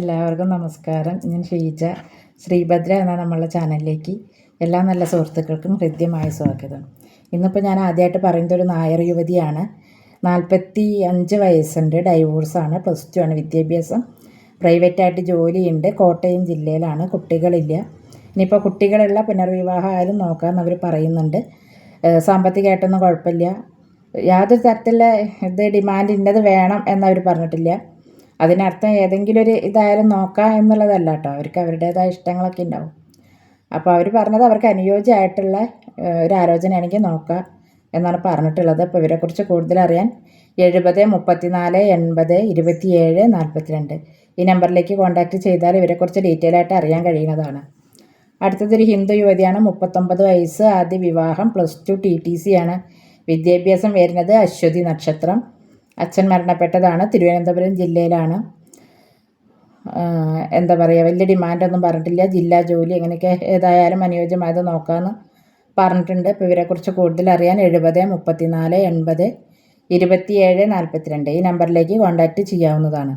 എല്ലാവർക്കും നമസ്കാരം. ഞാൻ ഷീജ ശ്രീഭദ്ര എന്ന നമ്മളുടെ ചാനലിലേക്ക്. എല്ലാ നല്ല സുഹൃത്തുക്കൾക്കും ഹൃദ്യമായ സ്വാഗതം. ഇന്നിപ്പോൾ ഞാൻ ആദ്യമായിട്ട് പറയുന്നത് ഒരു നായർ യുവതിയാണ്. നാൽപ്പത്തി അഞ്ച് വയസ്സുണ്ട് ഡൈവോഴ്സാണ് പ്ലസ് ടു ആണ് വിദ്യാഭ്യാസം. പ്രൈവറ്റായിട്ട് ജോലിയുണ്ട് കോട്ടയം ജില്ലയിലാണ് കുട്ടികളില്ല. ഇനിയിപ്പോൾ കുട്ടികളുള്ള പുനർവിവാഹം ആയാലും നോക്കാമെന്ന് അവർ പറയുന്നുണ്ട് സാമ്പത്തികമായിട്ടൊന്നും കുഴപ്പമില്ല. യാതൊരു തരത്തിലുള്ള ഇത് ഡിമാൻഡ് ഇന്നത് വേണം എന്നവർ പറഞ്ഞിട്ടില്ല. അതിനർത്ഥം ഏതെങ്കിലും ഒരു ഇതായാലും നോക്കാം എന്നുള്ളതല്ല കേട്ടോ അവർക്ക് അവരുടേതായ ഇഷ്ടങ്ങളൊക്കെ ഉണ്ടാവും. അപ്പോൾ അവർ പറഞ്ഞത് അവർക്ക് അനുയോജ്യമായിട്ടുള്ള ഒരു ആലോചനയാണെങ്കിൽ നോക്കാം എന്നാണ് പറഞ്ഞിട്ടുള്ളത്. അപ്പോൾ ഇവരെക്കുറിച്ച് കൂടുതൽ അറിയാൻ എഴുപത് മുപ്പത്തിനാല് എൺപത് ഇരുപത്തിയേഴ് നാൽപ്പത്തിരണ്ട് ഈ നമ്പറിലേക്ക് കോൺടാക്റ്റ് ചെയ്താൽ ഇവരെക്കുറിച്ച് ഡീറ്റെയിൽ ആയിട്ട് അറിയാൻ കഴിയുന്നതാണ്. അടുത്തതൊരു ഹിന്ദു യുവതിയാണ്. മുപ്പത്തൊമ്പത് വയസ്സ് ആദ്യ വിവാഹം plus two T T C ആണ്. വിദ്യാഭ്യാസം വരുന്നത് അശ്വതി നക്ഷത്രം. അച്ഛൻ മരണപ്പെട്ടതാണ്. തിരുവനന്തപുരം ജില്ലയിലാണ്. എന്താ പറയുക വലിയ ഡിമാൻഡൊന്നും പറഞ്ഞിട്ടില്ല. ജില്ലാ ജോലി എങ്ങനെയൊക്കെ ഏതായാലും അനുയോജ്യമായത് നോക്കാമെന്ന് പറഞ്ഞിട്ടുണ്ട്. ഇപ്പോൾ ഇവരെക്കുറിച്ച് കൂടുതൽ അറിയാൻ എഴുപത് മുപ്പത്തിനാല് എൺപത് ഇരുപത്തിയേഴ് നാൽപ്പത്തിരണ്ട് ഈ നമ്പറിലേക്ക് കോൺടാക്റ്റ് ചെയ്യാവുന്നതാണ്.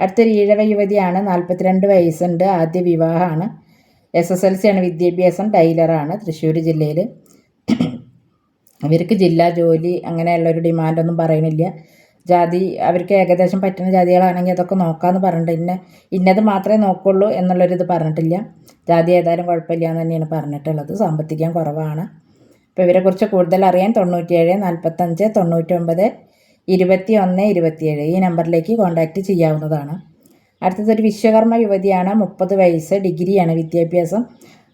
അടുത്തൊരു ഈഴവ യുവതിയാണ്. നാൽപ്പത്തിരണ്ട് വയസ്സുണ്ട്. ആദ്യ വിവാഹമാണ്. എസ് എസ് എൽ സി ആണ്. വിദ്യാഭ്യാസം ടൈലറാണ് തൃശ്ശൂർ ജില്ലയിൽ ഇവർക്ക് ജില്ലാ ജോലി അങ്ങനെയുള്ളൊരു ഡിമാൻഡൊന്നും പറയുന്നില്ല. ജാതി അവർക്ക് ഏകദേശം പറ്റുന്ന ജാതികളാണെങ്കിൽ അതൊക്കെ നോക്കാമെന്ന് പറഞ്ഞിട്ട് ഇന്ന ഇന്നത് മാത്രമേ നോക്കുള്ളൂ എന്നുള്ളൊരിത് പറഞ്ഞിട്ടില്ല. ജാതി ഏതായാലും കുഴപ്പമില്ല എന്ന് തന്നെയാണ് പറഞ്ഞിട്ടുള്ളത്. സാമ്പത്തികം കുറവാണ്. അപ്പോൾ ഇവരെക്കുറിച്ച് കൂടുതൽ അറിയാൻ തൊണ്ണൂറ്റിയേഴ് നാൽപ്പത്തഞ്ച് തൊണ്ണൂറ്റൊമ്പത് ഇരുപത്തി ഒന്ന് ഇരുപത്തിയേഴ് ഈ നമ്പറിലേക്ക് കോൺടാക്റ്റ് ചെയ്യാവുന്നതാണ്. അടുത്തതൊരു വിശ്വകർമ്മ യുവതിയാണ് മുപ്പത് വയസ്സ് ഡിഗ്രിയാണ് വിദ്യാഭ്യാസം.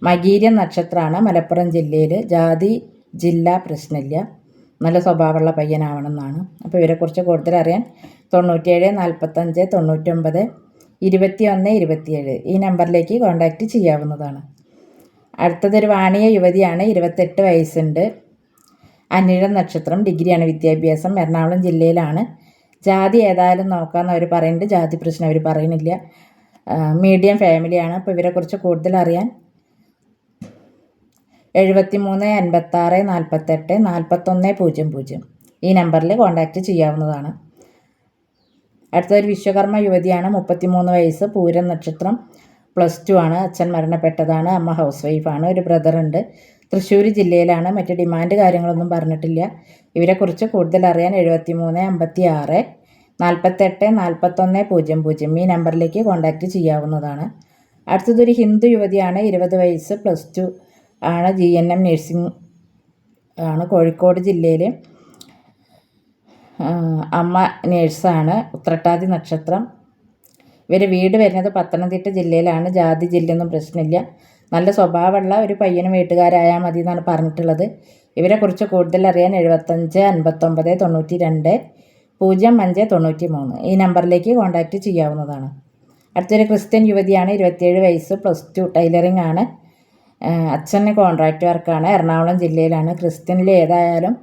മകീര്യം നക്ഷത്രമാണ് മലപ്പുറം ജില്ലയിൽ ജാതി ജില്ല പ്രശ്നമില്ല. നല്ല സ്വഭാവമുള്ള പയ്യനാവണം എന്നാണ് അപ്പോൾ ഇവരെക്കുറിച്ച് കൂടുതൽ അറിയാൻ തൊണ്ണൂറ്റിയേഴ് നാൽപ്പത്തഞ്ച് തൊണ്ണൂറ്റൊമ്പത് ഇരുപത്തി ഒന്ന് ഇരുപത്തിയേഴ് ഈ നമ്പറിലേക്ക് കോൺടാക്റ്റ് ചെയ്യാവുന്നതാണ്. അടുത്തതൊരു വാണിയ യുവതിയാണ് ഇരുപത്തെട്ട് വയസ്സുണ്ട്. അനിഴം നക്ഷത്രം ഡിഗ്രിയാണ് വിദ്യാഭ്യാസം എറണാകുളം ജില്ലയിലാണ്. ജാതി ഏതായാലും നോക്കാമെന്ന് അവർ പറയുന്നുണ്ട്. ജാതി പ്രശ്നം അവർ പറയുന്നില്ല. മീഡിയം ഫാമിലിയാണ്. അപ്പോൾ ഇവരെക്കുറിച്ച് കൂടുതൽ അറിയാൻ എഴുപത്തി മൂന്ന് അൻപത്താറ് നാൽപ്പത്തെട്ട് നാൽപ്പത്തൊന്ന് പൂജ്യം പൂജ്യം. ഈ നമ്പറിൽ കോൺടാക്റ്റ് ചെയ്യാവുന്നതാണ്. അടുത്തൊരു വിശ്വകർമ്മ യുവതിയാണ് മുപ്പത്തിമൂന്ന് വയസ്സ് പൂരം നക്ഷത്രം പ്ലസ് ടു ആണ്. അച്ഛൻ മരണപ്പെട്ടതാണ് അമ്മ ഹൗസ് വൈഫാണ് ഒരു ബ്രദറുണ്ട് തൃശ്ശൂർ ജില്ലയിലാണ് മറ്റ് ഡിമാൻഡ് കാര്യങ്ങളൊന്നും പറഞ്ഞിട്ടില്ല. ഇവരെക്കുറിച്ച് കൂടുതൽ അറിയാൻ എഴുപത്തി മൂന്ന് അമ്പത്തി ആറ് നാൽപ്പത്തെട്ട് നാൽപ്പത്തൊന്ന് പൂജ്യം പൂജ്യം ഈ നമ്പറിലേക്ക് കോൺടാക്റ്റ് ചെയ്യാവുന്നതാണ്. അടുത്തതൊരു ഹിന്ദു യുവതിയാണ് ഇരുപത് വയസ്സ് പ്ലസ് ടു ആണ് ജി എൻ എം നഴ്സിംഗ് ആണ് കോഴിക്കോട് ജില്ലയിൽ അമ്മ നേഴ്സാണ് ഉത്രട്ടാതി നക്ഷത്രം. ഇവർ വീട് വരുന്നത് പത്തനംതിട്ട ജില്ലയിലാണ്. ജാതി ജില്ലയൊന്നും പ്രശ്നമില്ല. നല്ല സ്വഭാവമുള്ള ഒരു പയ്യനും വീട്ടുകാരായാൽ മതി എന്നാണ് പറഞ്ഞിട്ടുള്ളത്. ഇവരെക്കുറിച്ച് കൂടുതൽ അറിയാൻ എഴുപത്തഞ്ച് അൻപത്തൊമ്പത് തൊണ്ണൂറ്റി രണ്ട് പൂജ്യം അഞ്ച് തൊണ്ണൂറ്റി മൂന്ന് ഈ നമ്പറിലേക്ക് കോൺടാക്റ്റ് ചെയ്യാവുന്നതാണ്. അടുത്തൊരു ക്രിസ്ത്യൻ യുവതിയാണ് ഇരുപത്തിയേഴ് വയസ്സ് പ്ലസ് ടു ടൈലറിംഗ് ആണ്. അച്ഛന് കോൺട്രാക്റ്റ് വർക്കാണ്. എറണാകുളം ജില്ലയിലാണ്. ക്രിസ്ത്യനിൽ ഏതായാലും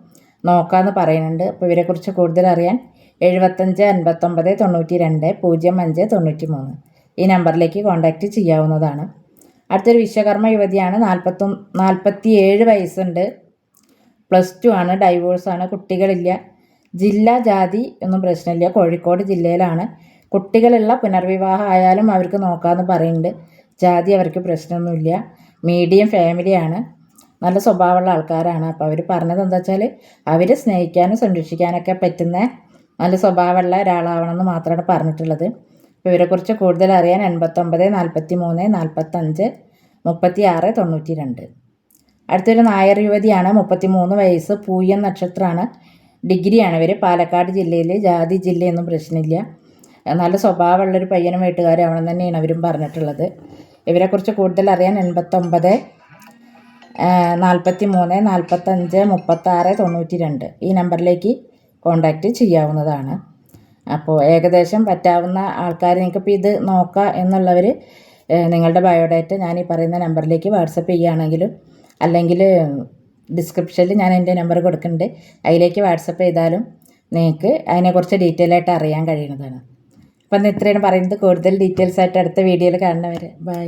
നോക്കാമെന്ന് പറയുന്നുണ്ട്. അപ്പോൾ ഇവരെക്കുറിച്ച് കൂടുതൽ അറിയാൻ എഴുപത്തഞ്ച് അൻപത്തൊമ്പത് തൊണ്ണൂറ്റി രണ്ട് പൂജ്യം അഞ്ച് തൊണ്ണൂറ്റി മൂന്ന് ഈ നമ്പറിലേക്ക് കോൺടാക്റ്റ് ചെയ്യാവുന്നതാണ്. അടുത്തൊരു വിശ്വകർമ്മ യുവതിയാണ്. നാൽപ്പത്തൊ നാൽപ്പത്തി ഏഴ് വയസ്സുണ്ട്. പ്ലസ് ടു ആണ്. ഡൈവോഴ്സാണ് കുട്ടികളില്ല. ജില്ല ജാതി ഒന്നും പ്രശ്നമില്ല. കോഴിക്കോട് ജില്ലയിലാണ്. കുട്ടികളുള്ള പുനർവിവാഹം ആയാലും അവർക്ക് നോക്കാമെന്ന് പറയുന്നുണ്ട്. ജാതി അവർക്ക് പ്രശ്നമൊന്നുമില്ല. മീഡിയം ഫാമിലിയാണ് നല്ല സ്വഭാവമുള്ള ആൾക്കാരാണ്. അപ്പോൾ അവർ പറഞ്ഞത് എന്താ വെച്ചാൽ അവരെ സ്നേഹിക്കാനും സംരക്ഷിക്കാനൊക്കെ പറ്റുന്ന നല്ല സ്വഭാവമുള്ള ഒരാളാവണമെന്ന് മാത്രമാണ് പറഞ്ഞിട്ടുള്ളത്. അപ്പോൾ ഇവരെക്കുറിച്ച് കൂടുതൽ അറിയാൻ എൺപത്തൊമ്പത് നാൽപ്പത്തി മൂന്ന് നാൽപ്പത്തഞ്ച് മുപ്പത്തി ആറ് തൊണ്ണൂറ്റി രണ്ട് അടുത്തൊരു നായർ യുവതിയാണ്. മുപ്പത്തി മൂന്ന് വയസ്സ് പൂയം നക്ഷത്രമാണ് ഡിഗ്രിയാണ് ഇവർ പാലക്കാട് ജില്ലയിൽ ജാതി ജില്ലയൊന്നും പ്രശ്നമില്ല. നല്ല സ്വഭാവമുള്ളൊരു പയ്യനും വീട്ടുകാരും അവിടെ തന്നെയാണ് അവരും പറഞ്ഞിട്ടുള്ളത്. ഇവരെക്കുറിച്ച് കൂടുതൽ അറിയാൻ എൺപത്തൊമ്പത് നാൽപ്പത്തി മൂന്ന് നാൽപ്പത്തഞ്ച് മുപ്പത്താറ് തൊണ്ണൂറ്റി രണ്ട് ഈ നമ്പറിലേക്ക് കോണ്ടാക്റ്റ് ചെയ്യാവുന്നതാണ്. അപ്പോൾ ഏകദേശം പറ്റാവുന്ന ആൾക്കാർ നിങ്ങൾക്കിപ്പോൾ ഇത് നോക്കാം എന്നുള്ളവർ നിങ്ങളുടെ ബയോഡേറ്റ ഞാൻ ഈ പറയുന്ന നമ്പറിലേക്ക് വാട്സപ്പ് ചെയ്യുകയാണെങ്കിലും അല്ലെങ്കിൽ ഡിസ്ക്രിപ്ഷനിൽ ഞാൻ എന്റെ നമ്പർ കൊടുക്കുന്നുണ്ട്. അതിലേക്ക് വാട്സപ്പ് ചെയ്താലും നിങ്ങൾക്ക് അതിനെക്കുറിച്ച് ഡീറ്റെയിൽ ആയിട്ട് അറിയാൻ കഴിയുന്നതാണ്. അപ്പം ഇത്രയാണ് പറയുന്നത്. കൂടുതൽ ഡീറ്റെയിൽസ് ആയിട്ട് അടുത്ത വീഡിയോയിൽ കാണുന്നവരെ. ബൈ